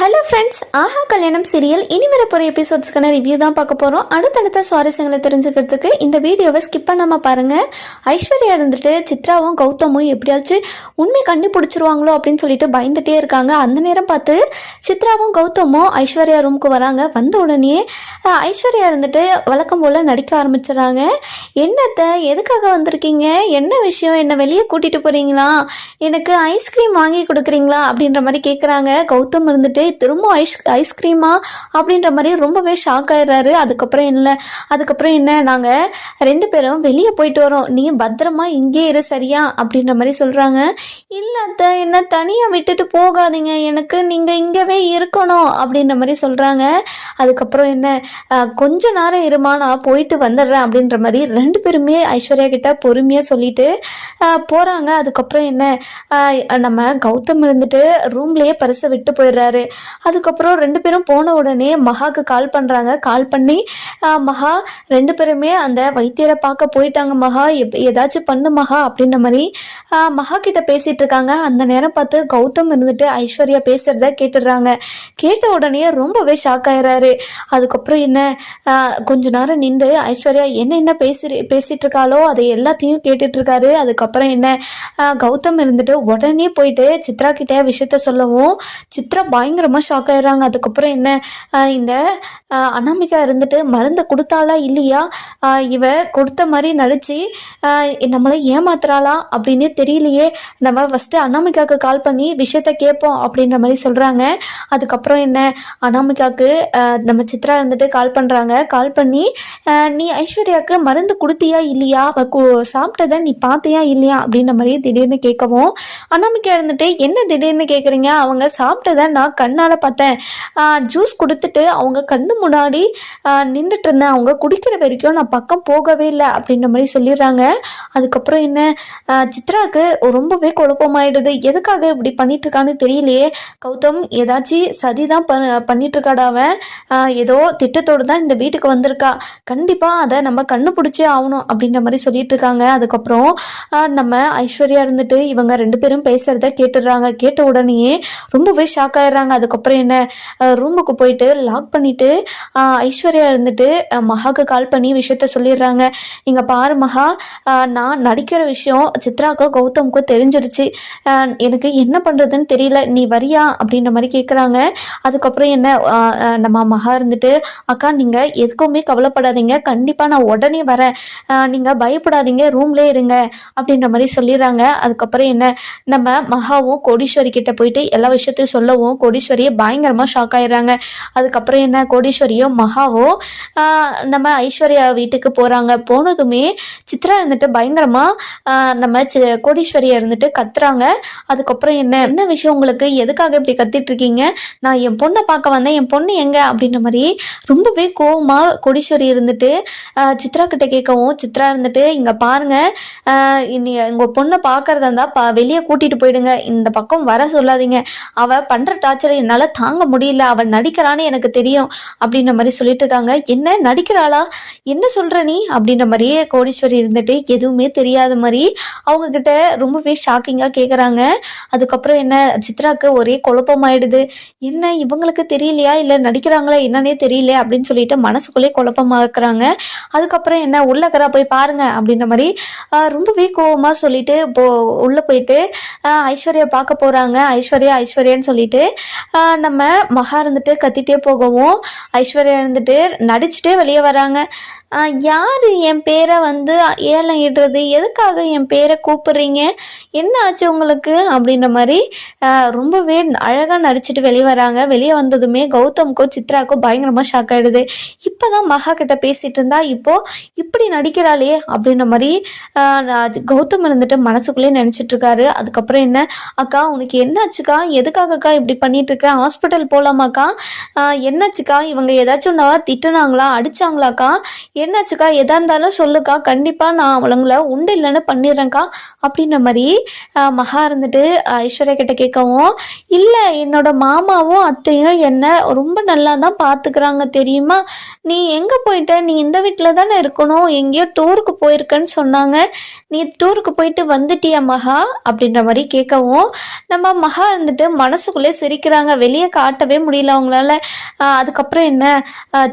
Hello friends ஆஹா கல்யாணம் serial இனி வரப்போகிற எபிசோட்ஸ்க்கான ரிவ்யூ தான் பார்க்க போகிறோம் அடுத்தடுத்த சுவாரஸ்யங்களை தெரிஞ்சுக்கிறதுக்கு இந்த வீடியோவை ஸ்கிப் பண்ணாமல் பாருங்கள் ஐஸ்வர்யா இருந்துட்டு சித்ராவும் கௌதமும் எப்படியாச்சும் உண்மை கண்டுபிடிச்சிருவாங்களோ அப்படின்னு சொல்லிட்டு பயந்துகிட்டே இருக்காங்க. அந்த நேரம் பார்த்து சித்ராவும் கௌதமும் ஐஸ்வர்யா ரூமுக்கு வராங்க. வந்த உடனே ஐஸ்வர்யா இருந்துட்டு வழக்கம் போல் நடிக்க ஆரம்பிச்சிடுறாங்க. என்னத்தை எதுக்காக வந்திருக்கீங்க? என்ன விஷயம்? என்னை வெளியே கூட்டிகிட்டு போகிறீங்களா எனக்கு ஐஸ்கிரீம் வாங்கி கொடுக்குறீங்களா? அப்படின்ற மாதிரி கேட்குறாங்க கௌதம் இருந்துட்டு திரும்ப ஐஸ் ஐஸ்கிரீமா அப்படின்ற மாதிரி ரொம்பவே ஷாக் ஆயிடுறாரு. அதுக்கப்புறம் என்ன அதுக்கப்புறம் என்ன நாங்கள் ரெண்டு பேரும் வெளியே போயிட்டு வரோம். நீ பத்திரமா இங்கே இரு சரியா? அப்படின்ற மாதிரி சொல்கிறாங்க இல்லை அத்தை என்ன தனியாக விட்டுட்டு போகாதீங்க. எனக்கு நீங்கள் இங்கேவே இருக்கணும் அப்படின்ற மாதிரி சொல்கிறாங்க அதுக்கப்புறம் என்ன கொஞ்ச நேரம் இருமா நான் போயிட்டு வந்துடுறேன் அப்படின்ற மாதிரி ரெண்டு பேருமே ஐஸ்வர்யா கிட்ட பொறுமையாக சொல்லிட்டு போகிறாங்க அதுக்கப்புறம் என்ன நம்ம கௌதம் இருந்துட்டு ரூம்லேயே பரிசை விட்டு போயிடுறாரு. அதுக்கப்புறம் ரெண்டு பேரும் போன உடனே மகாக்கு கால் பண்ணுறாங்க கால் பண்ணி மகா ரெண்டு பேருமே அந்த வைத்தியரை பார்க்க போயிட்டாங்க மகா. எப் ஏதாச்சும் பண்ணு மகா அப்படின்ற மாதிரி மகா கிட்ட பேசிகிட்டு இருக்காங்க. அந்த நேரம் பார்த்து கௌதம் இருந்துட்டு ஐஸ்வர்யா பேசுகிறத கேட்டுடுறாங்க. கேட்ட உடனே ரொம்பவே ஷாக் ஆயிடுறாரு அதுக்கப்புறம் என்ன கொஞ்ச நேரம் நின்று ஐஸ்வர்யா என்ன என்ன பேசி பேசிகிட்டு இருக்காளோ அதை எல்லாத்தையும் கேட்டுட்ருக்காரு அதுக்கப்புறம் என்ன கௌதம் இருந்துட்டு உடனே போயிட்டு சித்ரா கிட்டே விஷயத்த சொல்லவும் சித்ரா பயங்கரமாக ஷாக் ஆயிடுறாங்க. அதுக்கப்புறம் என்ன? இந்த அனாமிகா இருந்துட்டு மருந்தை கொடுத்தாளா இல்லையா? இவ கொடுத்த மாதிரி நடிச்சு நம்மளை ஏமாத்துறாளா அப்படின்னு தெரியலையே. நம்ம ஃபஸ்ட்டு அனாமிகாவுக்கு கால் பண்ணி விஷயத்த கேட்போம் அப்படின்ற மாதிரி சொல்கிறாங்க அதுக்கப்புறம் என்ன? அனாமிகாவுக்கு நம்ம சித்ரா இருந்துட்டு கால் பண்ணுறாங்க கால் பண்ணி நீ ஐஸ்வர்யாவுக்கு மருந்து கொடுத்தியா இல்லையா? சாப்பிட்டதை நீ பார்த்தியா இல்லையா? அப்படின்ற மாதிரி திடீர்னு கேட்கவும் அனாமிகா இருந்துட்டு என்ன திடீர்னு கேட்குறீங்க அவங்க சாப்பிட்டதை நான் கண்ணால் பார்த்தேன். ஜூஸ் கொடுத்துட்டு அவங்க கண்ணு முன்னாடி நின்றுட்டு இருந்தேன் அவங்க குடிக்கிற வரைக்கும் நான் பக்கம் போகவே இல்லை அப்படின்ற மாதிரி சொல்லிடுறாங்க. அதுக்கப்புறம் என்ன? சித்ராவுக்கு ரொம்பவே குழப்பமாயிடுது. எதுக்காக இப்படி பண்ணிட்டு இருக்கான்னு தெரியலையே. கௌதம் ஏதாச்சும் சதி தான் ப பண்ணிட்டு இருக்காடா அவன் ஏதோ திட்டத்தோடு தான் இந்த வீட்டுக்கு வந்திருக்கா. கண்டிப்பாக அதை நம்ம கண்டுபிடிச்சே ஆகணும் அப்படின்ற மாதிரி சொல்லிட்டு இருக்காங்க அதுக்கப்புறம் நம்ம ஐஸ்வர்யா இருந்துட்டு இவங்க ரெண்டு பேரும் பேசுறத கேட்டுடுறாங்க. கேட்ட உடனேயே ரொம்பவே ஷாக் ஆயிடுறாங்க. அதுக்கப்புறம் என்ன ரூமுக்கு போயிட்டு லாக் பண்ணிவிட்டு ஐஸ்வர்யா இருந்துட்டு மகாவுக்கு மகாக்கு கால் பண்ணி விஷயத்த சொல்லிடுறாங்க. இங்கே பாரு மகா நான் நடிக்கிற விஷயம் சித்ராக்கோ கௌதமுக்கும் தெரிஞ்சிருச்சு. எனக்கு என்ன பண்ணுறதுன்னு தெரியல நீ வரியா? அப்படின்ற மாதிரி கேட்குறாங்க அதுக்கப்புறம் என்ன நம்ம மகா இருந்துட்டு அக்கா நீங்கள் எதுக்குமே கவலைப்படாதீங்க. கண்டிப்பாக நான் உடனே வரேன். நீங்கள் பயப்படாதீங்க. ரூம்லே இருங்க. அப்படின்ற மாதிரி சொல்லிடுறாங்க. அதுக்கப்புறம் என்ன நம்ம மகாவும் கோடீஸ்வரி கிட்ட போயிட்டு எல்லா விஷயத்தையும் சொல்லவும் கோடீஸ்வரியை பயங்கரமாக ஷாக் ஆயிடுறாங்க. அதுக்கப்புறம் என்ன? கோடீஸ்வரியோ மகாவோ நம்ம ஐஸ்வர்யா வீட்டுக்கு போகிறாங்க போனதுமே சித்ரா இருந்துட்டு பயங்கரமாக நம்ம சி கோடீஸ்வரியை இருந்துட்டு கத்துறாங்க. அதுக்கப்புறம் என்ன? என்ன விஷயம் உங்களுக்கு? எதுக்காக இப்படி கத்திட்டு இருக்கீங்க? நான் என் பொண்ணை பார்க்க வந்தேன். என் பொண்ணு எங்க? அப்படின்ற மாதிரி ரொம்பவே கோவமாக கோடீஸ்வரி இருந்துட்டு சித்ரா கிட்ட கேட்கவும் சித்ரா இருந்துட்டு இங்கே பாருங்க உங்கள் பொண்ணை பார்க்கறதா இருந்தால் பா வெளியே கூட்டிகிட்டு போயிடுங்க. இந்த பக்கம் வர சொல்லாதீங்க. அவள் பண்ணுற டார்ச்சரை என்னால் தாங்க முடியல அவன் நடிக்கிறான்னு எனக்கு தெரியும் அப்படின்ற மாதிரி சொல்லிட்டு இருக்காங்க. என்ன நடிக்கிறாளா? என்ன சொல்கிற நீ? அப்படின்ற மாதிரியே கோடீஸ்வரி இருந்துட்டு எதுவுமே தெரியாத மாதிரி அவங்க கிட்ட ரொம்பவே ஷாக்கிங்காக கேட்குறாங்க அதுக்கப்புறம் என்ன சித்ராக்கு ஒரே குழப்பமாயிடுது. என்ன இவங்களுக்கு தெரியலையா? இல்லை நடிக்கிறாங்களா? என்னன்னே தெரியல அப்படின்னு சொல்லிட்டு மனசுக்குள்ளே குழப்பமாக்குறாங்க. அதுக்கப்புறம் என்ன உள்ளக்கரா போய் பாருங்க அப்படின்ற மாதிரி ரொம்பவே கோவமாக சொல்லிட்டு போ உள்ளே போயிட்டு ஐஸ்வர்யா பார்க்க போகிறாங்க ஐஸ்வர்யா ஐஸ்வர்யான்னு சொல்லிட்டு நம்ம மகா இருந்துட்டு கத்திட்டே போகவும் ஐஸ்வர்யா இருந்துட்டு நடிச்சுட்டே வெளியே வராங்க. யார் என் பேரை வந்து ஏலம் இடுறது? எதுக்காக என் பேரை கூப்பிடுறீங்க? என்ன ஆச்சு உங்களுக்கு? அப்படின்ற மாதிரி ரொம்பவே அழகாக நடிச்சிட்டு வெளியே வராங்க. வெளியே வந்ததுமே கௌதம்க்கோ சித்ராக்கோ பயங்கரமாக ஷாக் ஆகிடுது இப்போ தான் மகா கிட்ட பேசிகிட்டு இருந்தா இப்போது இப்படி நடிக்கிறாளே அப்படின்ற மாதிரி நான் கௌதம் இருந்துட்டு மனசுக்குள்ளே நினச்சிட்ருக்காரு அதுக்கப்புறம் என்ன? அக்கா உனக்கு என்னாச்சுக்கா? எதுக்காகக்கா இப்படி பண்ணிட்டு இருக்க. ஹாஸ்பிட்டல் போகலாமாக்கா என்னாச்சுக்கா? இவங்க ஏதாச்சும் நான் திட்டுனாங்களா? அடிச்சாங்களாக்கா? என்னாச்சுக்கா? எதா இருந்தாலும் சொல்லுக்கா. கண்டிப்பாக நான் அவளுங்கள உண்டு இல்லைன்னு பண்ணிடுறேன்க்கா அப்படின்ற மாதிரி மகா இருந்துட்டு ஐஸ்வர்யா கிட்ட கேட்கவும் இல்லை என்னோட மாமாவும் அத்தையும் என்ன ரொம்ப நல்லா தான் பார்த்துக்கிறாங்க தெரியுமா? நீ எங்கே போயிட்ட? நீ இந்த வீட்டில் தானே இருக்கணும். எங்கேயோ டூருக்கு போயிருக்கேன்னு சொன்னாங்க. நீ டூருக்கு போயிட்டு வந்துட்டியா மகா? அப்படின்ற மாதிரி கேட்கவும் நம்ம மகா இருந்துட்டு மனசுக்குள்ளே சிரிக்கிறாங்க. இருக்காங்க. வெளியே காட்டவே முடியல அவங்களால. அதுக்கப்புறம் என்ன?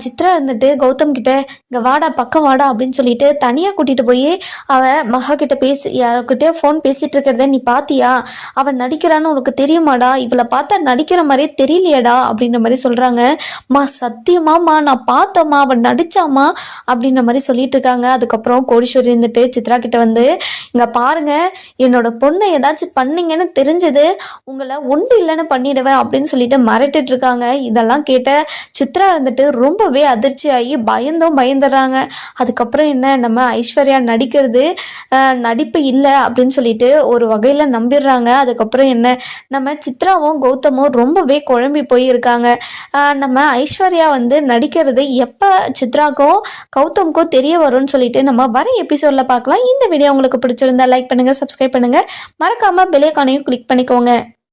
சித்ரா இருந்துட்டு கௌதம் கிட்ட இங்கே வாடா பக்கம் வாடா அப்படின்னு சொல்லிட்டு தனியாக கூட்டிகிட்டு போய் அவன் மகா கிட்ட பேசி யாருக்கிட்டே ஃபோன் பேசிகிட்டு இருக்கிறத நீ பாத்தியா? அவன் நடிக்கிறான்னு உனக்கு தெரியுமாடா? இவளை பார்த்தா நடிக்கிற மாதிரியே தெரியலையேடா அப்படின்ற மாதிரி சொல்கிறாங்க மா சத்தியமாம்மா நான் பார்த்தம்மா அவன் நடிச்சாமா அப்படின்ற மாதிரி சொல்லிட்டு இருக்காங்க. அதுக்கப்புறம் கோடீஸ்வரி இருந்துட்டு சித்ரா கிட்ட வந்து இங்கே பாருங்க என்னோட பொண்ணை ஏதாச்சும் பண்ணீங்கன்னு தெரிஞ்சது உங்களை ஒன்று இல்லைன்னு பண்ணிடுவேன் அப்படின்னு சொல்லிட்டு மிரட்டிட்டு இருக்காங்க. இதெல்லாம் கேட்ட சித்ரா இருந்துட்டு ரொம்பவே அதிர்ச்சி ஆகி பயந்தும் பயந்துடுறாங்க. அதுக்கப்புறம் என்ன? நம்ம ஐஸ்வர்யா நடிக்கிறது நடிப்பு இல்லை அப்படின்னு சொல்லிட்டு ஒரு வகையில் நம்பிடுறாங்க. அதுக்கப்புறம் என்ன? நம்ம சித்ராவும் கௌதமும் ரொம்பவே குழம்பி போயிருக்காங்க. நம்ம ஐஸ்வர்யா வந்து நடிக்கிறது எப்போ சித்ராக்கும் கௌதம்க்கும் தெரிய வரும்னு சொல்லிட்டு நம்ம வர எபிசோடில் பார்க்கலாம். இந்த வீடியோ உங்களுக்கு பிடிச்சிருந்தா லைக் பண்ணுங்கள் சப்ஸ்கிரைப் பண்ணுங்கள் மறக்காமல் பெல்லைக்கானையும் கிளிக் பண்ணிக்கோங்க.